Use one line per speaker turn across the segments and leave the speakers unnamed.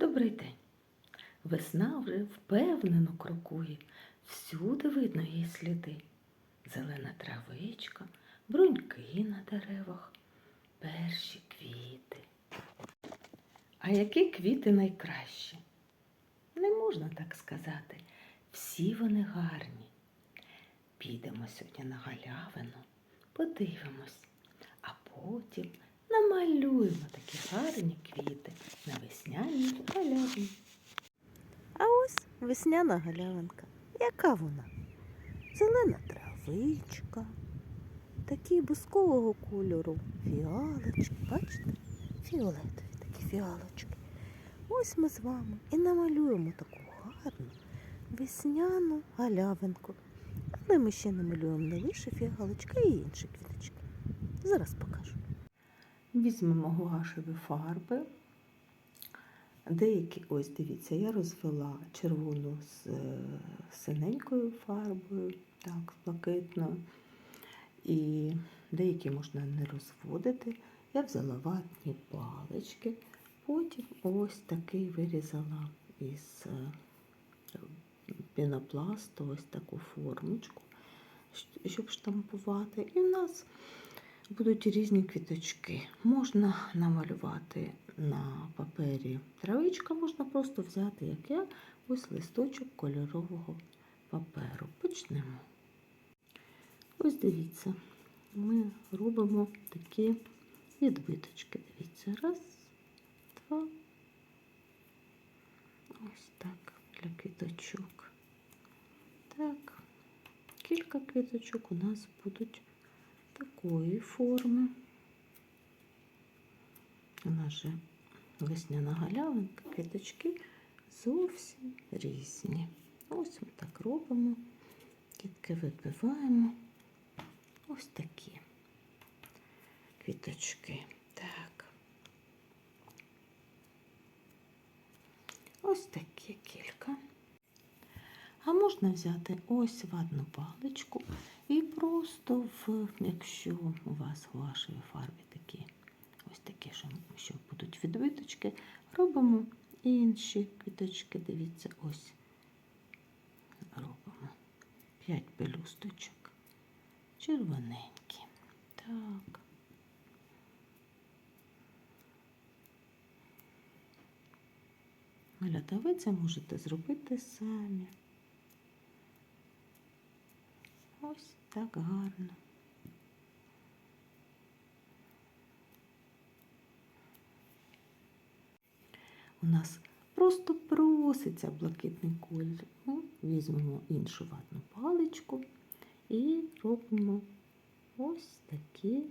Добрий день. Весна вже впевнено крокує, всюди видно її сліди. Зелена травичка, бруньки на деревах, перші квіти. А які квіти найкращі? Не можна так сказати. Всі вони гарні. Підемо сьогодні на галявину, подивимось, а потім намалюємо такі гарні квіти на весняній галявині.
А ось весняна галявинка. Яка вона? Зелена травичка, такі бускового кольору фіалочки. Бачите? Фіолетові такі фіалочки. Ось ми з вами і намалюємо таку гарну весняну галявинку. Але ми ще намалюємо не лише фіалочки, й інші квіточки. Зараз покажу.
Візьмемо гуашеві фарби. Деякі, ось дивіться, я розвела червону з е, синенькою фарбою, так, з блакитною. І деякі можна не розводити. Я взяла ватні палички, потім ось такий вирізала із е, пінопласту ось таку формочку, щоб штампувати. І в нас будуть різні квіточки. Можна намалювати на папері травичка, можна просто взяти, як я, ось листочок кольорового паперу. Почнемо. Ось дивіться, ми робимо такі відбиточки. Дивіться, раз, два. Ось так для квіточок. Так, кілька квіточок у нас будуть такої форми. Же весняна галявинка, квіточки зовсім різні. Ось ми так робимо, кітки вибиваємо. Ось такі квіточки. Так. Ось такі кілька. А можна взяти ось ватну паличку і просто, в, якщо у вас в вашій фарбі такі, ось такі, що, що будуть відбиточки, робимо інші квіточки. Дивіться, ось робимо 5 пелюсточок, червоненькі. Так. Малята, ви це можете зробити самі. Ось так гарно. У нас просто проситься блакитний колір. Ну, візьмемо іншу ватну паличку і робимо ось такі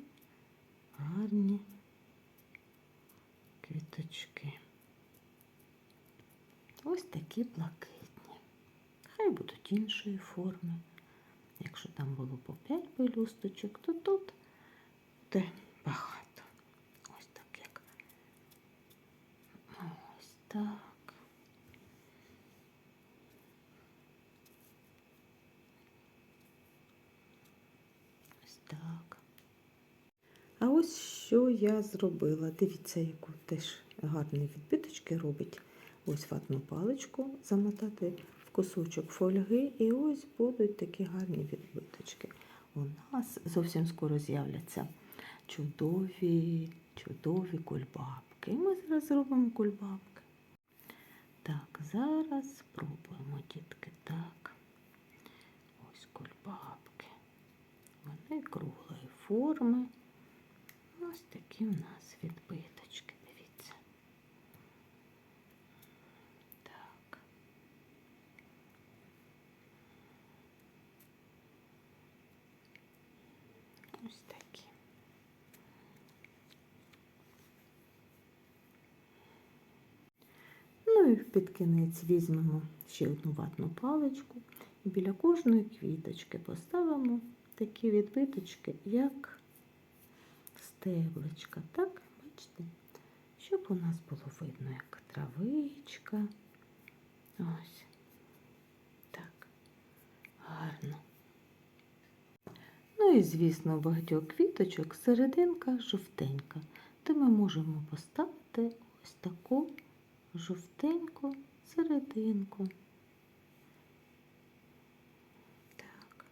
гарні квіточки. Ось такі блакитні. Хай будуть іншої форми. Якщо там було по 5 пелюсточок, то тут буде багато. Ось так як. Ось так. Ось так. А ось що я зробила. Дивіться, яку теж гарні відбиточки робить. Ось ватну паличку замотати кусочок фольги, і ось будуть такі гарні відбиточки. У нас зовсім скоро з'являться чудові, чудові кульбабки. І ми зараз зробимо кульбабки. Так, зараз спробуємо, дітки. Так. Ось кульбабки. Вони круглої форми. Ось такі у нас відбиточки. Дивіться. Так. Ось такі. Ну і під кінець візьмемо ще одну ватну паличку і біля кожної квіточки поставимо такі відбиточки, як стебличка. Так, бачите? Щоб у нас було видно, як травичка. Ось. Так. Гарно. Ну і, звісно, у багатьох квіточок серединка жовтенька, то ми можемо поставити ось таку жовтеньку серединку. Так.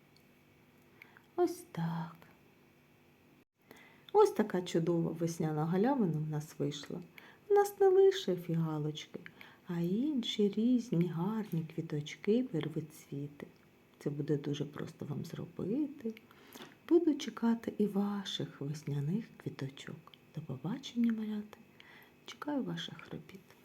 Ось так. Ось така чудова весняна галявина в нас вийшла. У нас не лише фіалочки, а інші різні гарні квіточки, первоцвіти. Це буде дуже просто вам зробити. Буду чекати і ваших весняних квіточок. До побачення, маляти. Чекаю ваших робіт.